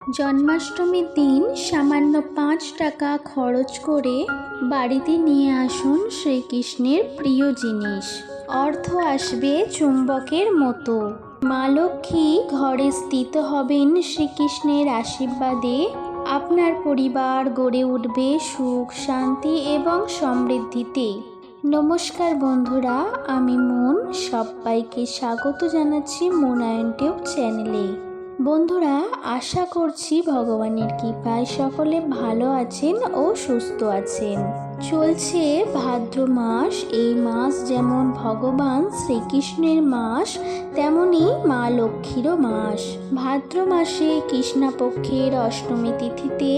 জন্মাষ্টমীর দিন সামান্য পাঁচ টাকা খরচ করে বাড়িতে নিয়ে আসুন শ্রীকৃষ্ণের প্রিয় জিনিস। অর্থ আসবে চুম্বকের মতো। মা লক্ষ্মী ঘরে স্থিত হবেন শ্রীকৃষ্ণের আশীর্বাদে। আপনার পরিবার গড়ে উঠবে সুখ, শান্তি এবং সমৃদ্ধিতে। নমস্কার বন্ধুরা, আমি মন। সবাইকে স্বাগত জানাচ্ছি মোনায়ন টিউব চ্যানেলে। বন্ধুরা, আশা করছি ভগবানের কৃপায় সকলে ভালো আছেন ও সুস্থ আছেন। চলছে ভাদ্র মাস, এই মাস যেমন ভগবান শ্রীকৃষ্ণের মাস, তেমনি মা লক্ষ্মীরও মাস। ভাদ্র মাসে কৃষ্ণাপক্ষের অষ্টমী তিথিতে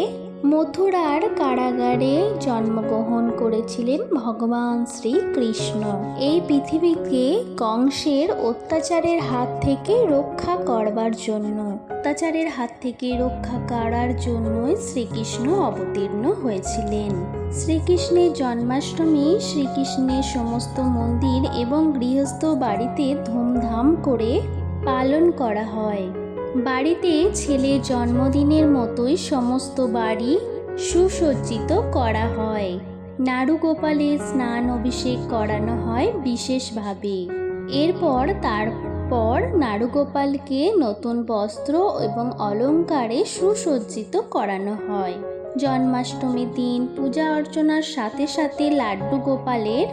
মথুরার কারাগারে জন্মগ্রহণ করেছিলেন ভগবান শ্রীকৃষ্ণ। এই পৃথিবীকে কংসের অত্যাচারের হাত থেকে রক্ষা করবার জন্য, অত্যাচারের হাত থেকে রক্ষা করার জন্যই শ্রীকৃষ্ণ অবতীর্ণ হয়েছিলেন। শ্রীকৃষ্ণের জন্মাষ্টমী শ্রীকৃষ্ণের সমস্ত মন্দির এবং গৃহস্থ বাড়িতে ধুমধাম করে পালন করা হয়। বাড়িতে ছেলের জন্মদিনের মতোই সমস্ত বাড়ি সুসজ্জিত করা হয়। নাড়ুগোপালের স্নান অভিষেক করানো হয় বিশেষভাবে। এরপর তারপর নাড়ুগোপালকে নতুন বস্ত্র এবং অলঙ্কারে সুসজ্জিত করানো হয়। জন্মাষ্টমী দিন পূজা অর্চনার সাথে সাথে লাড্ডু গোপালের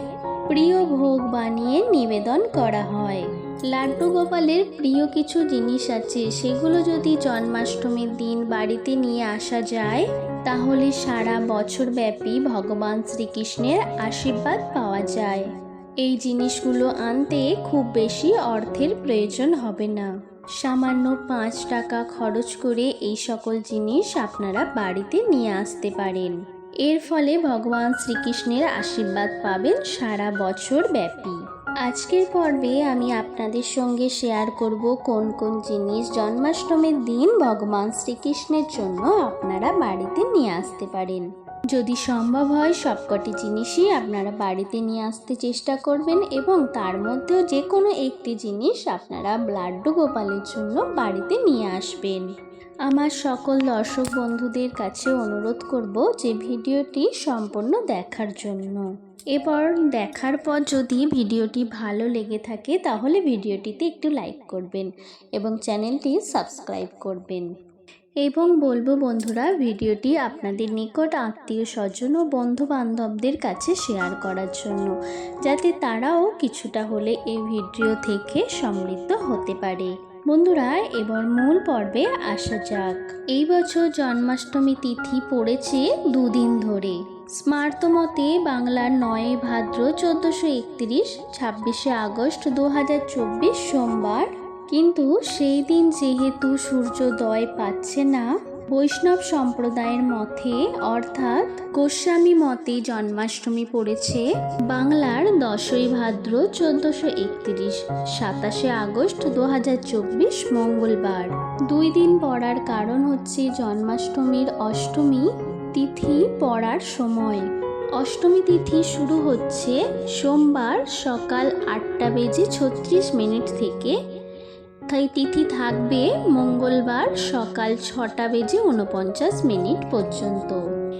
প্রিয় ভোগ বানিয়ে নিবেদন করা হয়। লাড্ডু গোপালের প্রিয় কিছু জিনিস আছে, সেগুলো যদি জন্মাষ্টমীর দিন বাড়িতে নিয়ে আসা যায়, তাহলে সারা বছর ব্যাপী ভগবান শ্রীকৃষ্ণের আশীর্বাদ পাওয়া যায়। এই জিনিসগুলো আনতে খুব বেশি অর্থের প্রয়োজন হবে না। সামান্য পাঁচ টাকা খরচ করে এই সকল জিনিস আপনারা বাড়িতে নিয়ে আসতে পারেন। এর ফলে ভগবান শ্রীকৃষ্ণের আশীর্বাদ পাবেন সারা বছর ব্যাপী আজকের পর্বে আমি আপনাদের সঙ্গে শেয়ার করব কোন কোন জিনিস জন্মাষ্টমীর দিন ভগবান শ্রীকৃষ্ণের জন্য আপনারা বাড়িতে নিয়ে আসতে পারেন। যদি সম্ভব হয়, সবকটি জিনিসই আপনারা বাড়িতে নিয়ে আসতে চেষ্টা করবেন এবং তার মধ্যেও যে কোনো একটি জিনিস আপনারা লাড্ডু গোপালের জন্য বাড়িতে নিয়ে আসবেন। আমার সকল দর্শক বন্ধুদের কাছে অনুরোধ করব যে ভিডিওটি সম্পূর্ণ দেখার জন্য। এবার দেখার পর যদি ভিডিওটি ভালো লেগে থাকে, তাহলে ভিডিওটিতে একটু লাইক করবেন এবং চ্যানেলটি সাবস্ক্রাইব করবেন। এবং বলব বন্ধুরা, ভিডিওটি আপনাদের নিকট আত্মীয় স্বজন ও বন্ধু বান্ধবদের কাছে শেয়ার করার জন্য, যাতে তারাও কিছুটা হলে এই ভিডিও থেকে সমৃদ্ধ হতে পারে। বন্ধুরা, এবার মূল পর্বে আসা যাক। এই বছর জন্মাষ্টমী তিথি পড়েছে দুদিন ধরে। স্মার্ত মতে বাংলার নয় ভাদ্র চোদ্দোশো একত্রিশ, ছাব্বিশে আগস্ট দু হাজার চব্বিশ সোমবার। কিন্তু সেই দিন যেহেতু সূর্যোদয় পাচ্ছে না বৈষ্ণব সম্প্রদায়ের মতে, অর্থাৎ গোস্বামী মতে জন্মাষ্টমী পড়েছে বাংলার দশই ভাদ্র চোদ্দোশো একত্রিশ, সাতাশে আগস্ট দু হাজার চব্বিশ মঙ্গলবার। দুই দিন পড়ার কারণ হচ্ছে জন্মাষ্টমীর অষ্টমী তিথি পড়ার সময়। অষ্টমী তিথি শুরু হচ্ছে সোমবার সকাল আটটা বেজে ছত্রিশ মিনিট থেকে তাই তিথি থাকবে মঙ্গলবার সকাল ছটা বেজে উনপঞ্চাশ মিনিট পর্যন্ত।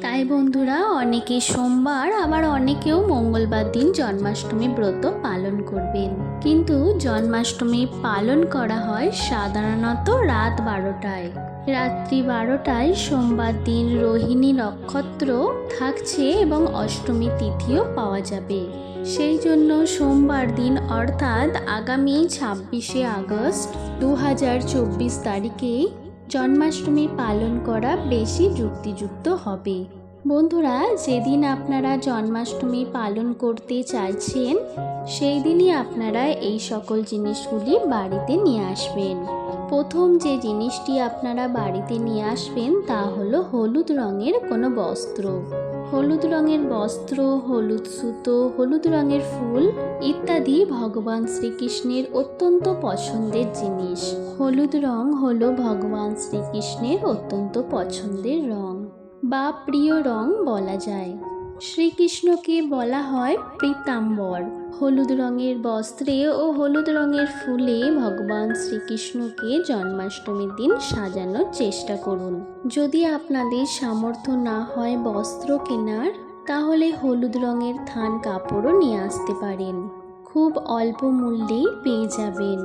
তাই বন্ধুরা, অনেকে সোমবার, আবার অনেকেও মঙ্গলবার দিন জন্মাষ্টমী ব্রত পালন করবেন। কিন্তু জন্মাষ্টমী পালন করা হয় সাধারণত রাত বারোটায়। রাত্রি বারোটায় সোমবার দিন রোহিণী নক্ষত্র থাকছে এবং অষ্টমী তিথিও পাওয়া যাবে। সেই জন্য সোমবার দিন অর্থাৎ আগামী ছাব্বিশে আগস্ট দু হাজার চব্বিশ তারিখে জন্মাষ্টমী পালন করা বেশি যুক্তিযুক্ত হবে। বন্ধুরা, যেদিন আপনারা জন্মাষ্টমী পালন করতে চাইছেন, সেই দিনই আপনারা এই সকল জিনিসগুলি বাড়িতে নিয়ে আসবেন। প্রথম যে জিনিসটি আপনারা বাড়িতে নিয়ে আসবেন তা হলো হলুদ রঙের কোনো বস্ত্র। হলুদ রঙের বস্ত্র, হলুদ সুতো, হলুদ রঙের ফুল ইত্যাদি ভগবান শ্রীকৃষ্ণের অত্যন্ত পছন্দের জিনিস। হলুদ রং হলো ভগবান শ্রীকৃষ্ণের অত্যন্ত পছন্দের রং বা প্রিয় রং বলা যায়। শ্রীকৃষ্ণকে বলা হয় পীতাম্বর। হলুদ রঙের বস্ত্রে ও হলুদ রঙের ফুলে ভগবান শ্রীকৃষ্ণকে জন্মাষ্টমীর দিন সাজানোর চেষ্টা করুন। যদি আপনাদের সামর্থ্য না হয় বস্ত্র কেনার, তাহলে হলুদ রঙের থান কাপড়ও নিয়ে আসতে পারেন। খুব অল্প মূল্যেই পেয়ে যাবেন।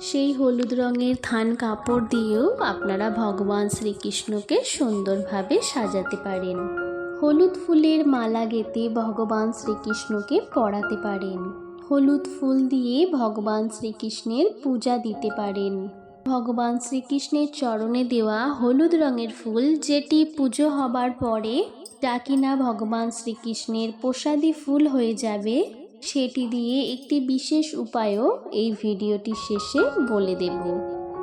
সেই হলুদ রঙের থান কাপড় দিয়েও আপনারা ভগবান শ্রীকৃষ্ণকে সুন্দরভাবে সাজাতে পারেন। হলুদ ফুলের মালা গেঁথে ভগবান শ্রীকৃষ্ণকে পরাতে পারেন। হলুদ ফুল দিয়ে ভগবান শ্রীকৃষ্ণের পূজা দিতে পারেন। ভগবান শ্রীকৃষ্ণের চরণে দেওয়া হলুদ রঙের ফুল যেটি পুজো হবার পরে যা কিনা ভগবান শ্রীকৃষ্ণের প্রসাদী ফুল হয়ে যাবে, সেটি দিয়ে একটি বিশেষ উপায়ও এই ভিডিওটি শেষে বলে দেব।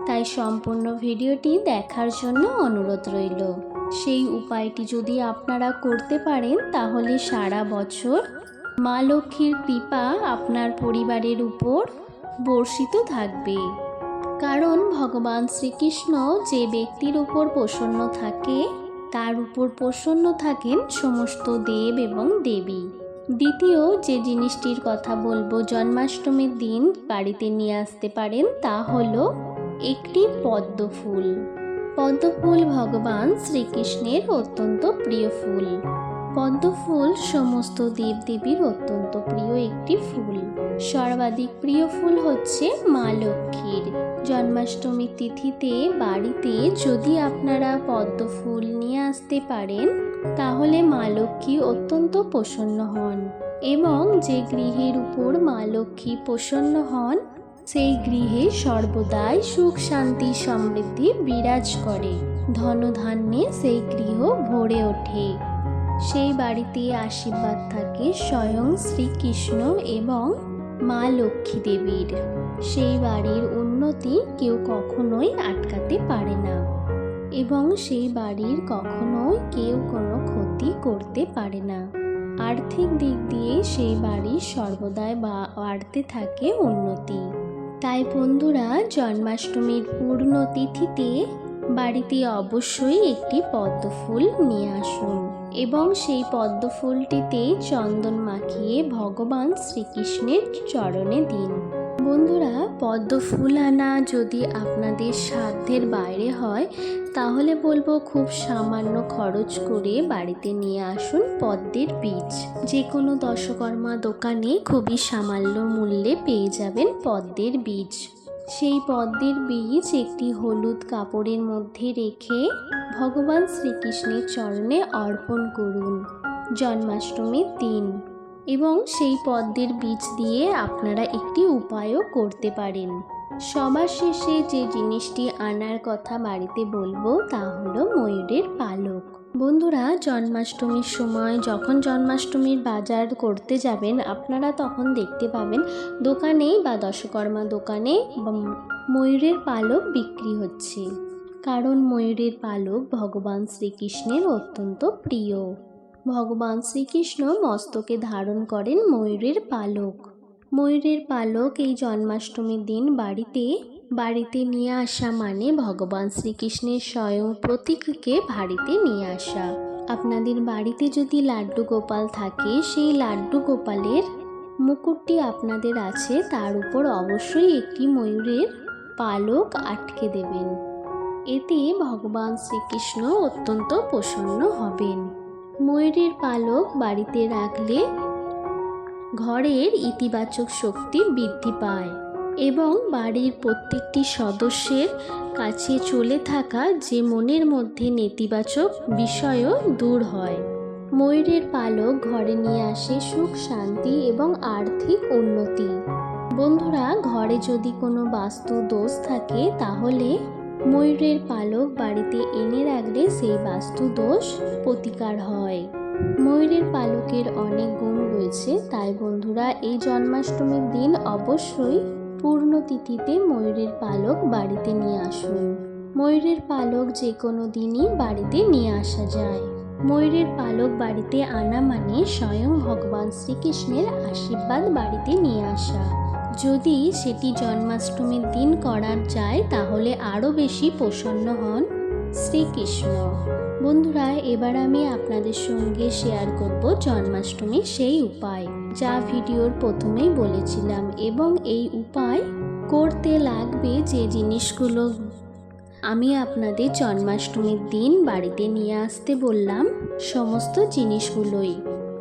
তাই সম্পূর্ণ ভিডিওটি দেখার জন্য অনুরোধ রইল। সেই উপায়টি যদি আপনারা করতে পারেন, তাহলে সারা বছর মা লক্ষ্মীর কৃপা আপনার পরিবারের উপর বর্ষিত থাকবে। কারণ ভগবান শ্রীকৃষ্ণ যে ব্যক্তির উপর প্রসন্ন থাকে, তার উপর প্রসন্ন থাকেন সমস্ত দেব এবং দেবী। দ্বিতীয়, যে জিনিসটির কথা বলব, জন্মাষ্টমীর দিন বাড়িতে নিয়ে আসতে পারেন, তা হলো একটি পদ্ম ফুল। পদ্ম ফুল ভগবান শ্রীকৃষ্ণের অত্যন্ত প্রিয় ফুল। পদ্মফুল সমস্ত দেবদেবীর অত্যন্ত প্রিয় একটি ফুল। সর্বাধিক প্রিয় ফুল হচ্ছে মা লক্ষ্মীর। জন্মাষ্টমী তিথিতে বাড়িতে যদি আপনারা পদ্ম ফুল নিয়ে আসতে পারেন, তাহলে মা লক্ষ্মী অত্যন্ত প্রসন্ন হন এবং যে গৃহের উপর মা লক্ষ্মী প্রসন্ন হন সেই গৃহে সর্বদাই সুখ, শান্তি, সমৃদ্ধি বিরাজ করে, ধনধান্যে সেই গৃহ ভরে ওঠে। সেই বাড়িতে আশীর্বাদ থাকে স্বয়ং শ্রীকৃষ্ণ এবং মা লক্ষ্মী দেবীর সেই বাড়ির উন্নতি কেউ কখনোই আটকাতে পারে না এবং সেই বাড়ির কখনোই কেউ কোনো ক্ষতি করতে পারে না। আর্থিক দিক দিয়ে সেই বাড়ির সর্বদাই বাড়তে থাকে উন্নতি। তাই বন্ধুরা জন্মাষ্টমীর পূর্ণ তিথিতে বাড়িতে অবশ্যই একটি পদ্মফুল নিয়ে আসুন। এবং সেই পদ্মফুলটিতে চন্দন মাখিয়ে ভগবান শ্রীকৃষ্ণের চরণে দিন। বন্ধুরা, পদ্ম ফুল আনা যদি আপনাদের সাধ্যের বাইরে হয়, তাহলে বলব খুব সামান্য খরচ করে বাড়িতে নিয়ে আসুন পদ্মের বীজ। যে কোনো দশকর্মা দোকানে খুবই সামান্য মূল্যে পেয়ে যাবেন পদ্মের বীজ। সেই পদ্মের বীজ একটি হলুদ কাপড়ের মধ্যে রেখে ভগবান শ্রীকৃষ্ণের চরণে অর্পণ করুন। জন্মাষ্টমীর দিন। এবং সেই পদ্মের বীজ দিয়ে আপনারা একটি উপায়ও করতে পারেন। সবার শেষে যে জিনিসটি আনার কথা বাড়িতে বলব, তা হলো ময়ূরের পালক। বন্ধুরা, জন্মাষ্টমীর সময় যখন জন্মাষ্টমীর বাজার করতে যাবেন, আপনারা তখন দেখতে পাবেন দোকানেই বা দশকর্মা দোকানে ময়ূরের পালক বিক্রি হচ্ছে। কারণ ময়ূরের পালক ভগবান শ্রীকৃষ্ণের অত্যন্ত প্রিয়। ভগবান শ্রীকৃষ্ণ মস্তকে ধারণ করেন ময়ূরের পালক। ময়ূরের পালক এই জন্মাষ্টমীর দিন বাড়িতে বাড়িতে নিয়ে আসা মানে ভগবান শ্রীকৃষ্ণের স্বয়ং প্রতীককে বাড়িতে নিয়ে আসা। আপনাদের বাড়িতে যদি লাড্ডু গোপাল থাকে, সেই লাড্ডু গোপালের মুকুটটি আপনাদের আছে, তার উপর অবশ্যই একটি ময়ূরের পালক আটকে দেবেন। এতে ভগবান শ্রীকৃষ্ণ অত্যন্ত প্রসন্ন হবেন। ময়ূরের পালক বাড়িতে রাখলে ঘরের ইতিবাচক শক্তি বৃদ্ধি পায় এবং বাড়ির প্রত্যেকটি সদস্যের কাছে চলে থাকা যে মনের মধ্যে নেতিবাচক বিষয়ও দূর হয়। ময়ূরের পালক ঘরে নিয়ে আসে সুখ, শান্তি এবং আর্থিক উন্নতি। বন্ধুরা, ঘরে যদি কোনো বাস্তু দোষ থাকে, তাহলে ময়ূরের পালক বাড়িতে এনে রাখলে সেই বাস্তু দোষ প্রতিকার হয়। ময়ূরের পালকের অনেক গুণ রয়েছে, তাই বন্ধুরা এই জন্মাষ্টমীর দিন অবশ্যই পূর্ণ তিথিতে ময়ূরের পালক বাড়িতে নিয়ে আসুন। ময়ূরের পালক যে কোনো দিনই বাড়িতে নিয়ে আসা যায়। ময়ূরের পালক বাড়িতে আনা মানে স্বয়ং ভগবান শ্রীকৃষ্ণের আশীর্বাদ বাড়িতে নিয়ে আসা। যদি সেটি জন্মাষ্টমীর দিন করা যায়, তাহলে আরও বেশি প্রসন্ন হন শ্রীকৃষ্ণ। বন্ধুরা, এবার আমি আপনাদের সঙ্গে শেয়ার করব জন্মাষ্টমীর সেই উপায়, যা ভিডিওর প্রথমেই বলেছিলাম এবং এই উপায় করতে লাগবে যে জিনিসগুলো আমি আপনাদের জন্মাষ্টমীর দিন বাড়িতে নিয়ে আসতে বললাম, সমস্ত জিনিসগুলোই।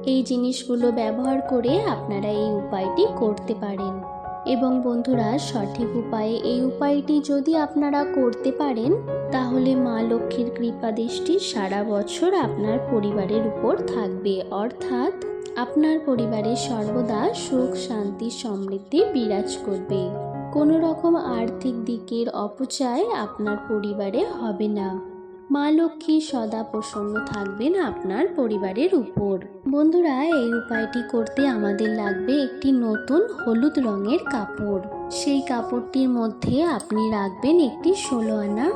এই জিনিসগুলো ব্যবহার করে আপনারা এই উপায়টি করতে পারেন। এবং বন্ধুরা, সঠিক উপায়ে এই উপায়টি যদি আপনারা করতে পারেন, তাহলে মা লক্ষ্মীর কৃপা দৃষ্টি সারা বছর আপনার পরিবারের উপর থাকবে। অর্থাৎ আপনার পরিবারে সর্বদা সুখ, শান্তি, সমৃদ্ধি বিরাজ করবে। কোনো রকম আর্থিক দিকের অপচয় আপনার পরিবারে হবে না। মা লক্ষ্মী সদা প্রসন্ন থাকবেন আপনার পরিবারের উপর। বন্ধুরা, এই উপায়টি করতে আমাদের লাগবে একটি নতুন হলুদ রঙের কাপড়। সেই কাপড়টির মধ্যে আপনি রাখবেন একটি ষোলো আনা,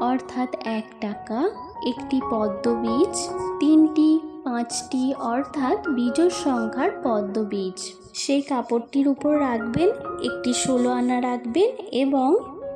অর্থাৎ এক টাকা, একটি পদ্মবীজ তিনটি, পাঁচটি, অর্থাৎ বীজর সংখ্যার পদ্মবীজ সেই কাপড়টির উপর রাখবেন, একটি ষোলো আনা রাখবেন এবং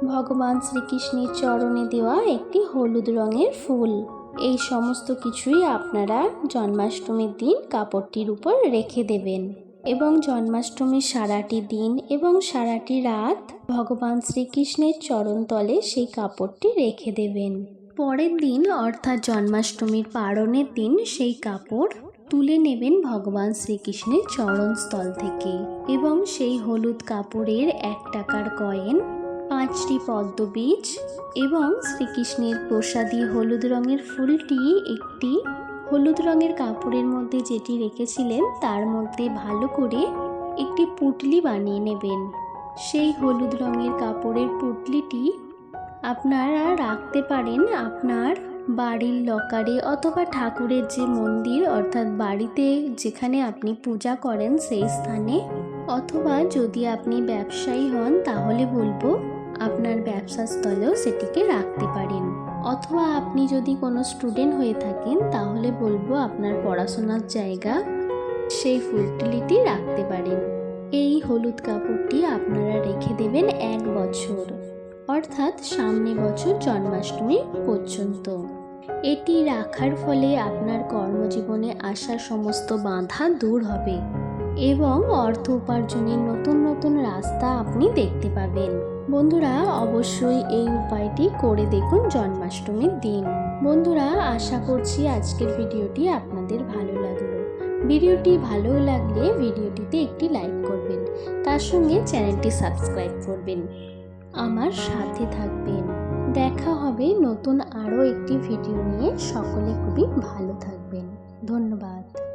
ভগবান শ্রীকৃষ্ণের চরণে দেওয়া একটি হলুদ রঙের ফুল। এই সমস্ত কিছুই আপনারা জন্মাষ্টমীর দিন কাপড়টির উপর রেখে দেবেন। এবং জন্মাষ্টমীর সারাটি দিন এবং সারাটি রাত ভগবান শ্রীকৃষ্ণের চরণতলে সেই কাপড়টি রেখে দেবেন। পরের দিন অর্থাৎ জন্মাষ্টমীর পারণের দিন সেই কাপড় তুলে নেবেন ভগবান শ্রীকৃষ্ণের চরণস্থল থেকে। এবং সেই হলুদ কাপড়ের এক টাকার কয়েন পাঁচটি পদ্মবীজ এবং শ্রীকৃষ্ণের প্রসাদী হলুদ রঙের ফুলটি একটি হলুদ রঙের কাপড়ের মধ্যে যেটি রেখেছিলেন, তার মধ্যে ভালো করে একটি পুটলি বানিয়ে নেবেন। সেই হলুদ রঙের কাপড়ের পুটলিটি আপনারা রাখতে পারেন আপনার বাড়ির লকারে অথবা ঠাকুরের যে মন্দির, অর্থাৎ বাড়িতে যেখানে আপনি পূজা করেন সেই স্থানে। অথবা যদি আপনি ব্যবসায়ী হন, তাহলে বলব আপনার ব্যবসা স্থলেও সেটিকে রাখতে পারেন। অথবা আপনি যদি কোনো স্টুডেন্ট হয়ে থাকেন, তাহলে বলব আপনার পড়াশোনার জায়গা সেই ফুলটিলিটি রাখতে পারেন। এই হলুদ কাপড়টি আপনারা রেখে দেবেন এক বছর, অর্থাৎ সামনে বছর জন্মাষ্টমী পর্যন্ত। এটি রাখার ফলে আপনার কর্মজীবনে আসা সমস্ত বাধা দূর হবে এবং অর্থ উপার্জনের নতুন নতুন রাস্তা আপনি দেখতে পাবেন। বন্ধুরা, অবশ্যই এই উপায়টি করে দেখুন জন্মাষ্টমীর দিন। বন্ধুরা, আশা করছি আজকের ভিডিওটি আপনাদের ভালো লাগল। ভিডিওটি ভালো লাগলে ভিডিওটিতে একটি লাইক করবেন, তার সঙ্গে চ্যানেলটি সাবস্ক্রাইব করবেন। আমার সাথে থাকবেন। দেখা হবে নতুন আরও একটি ভিডিও নিয়ে। সকলে খুবই ভালো থাকবেন। ধন্যবাদ।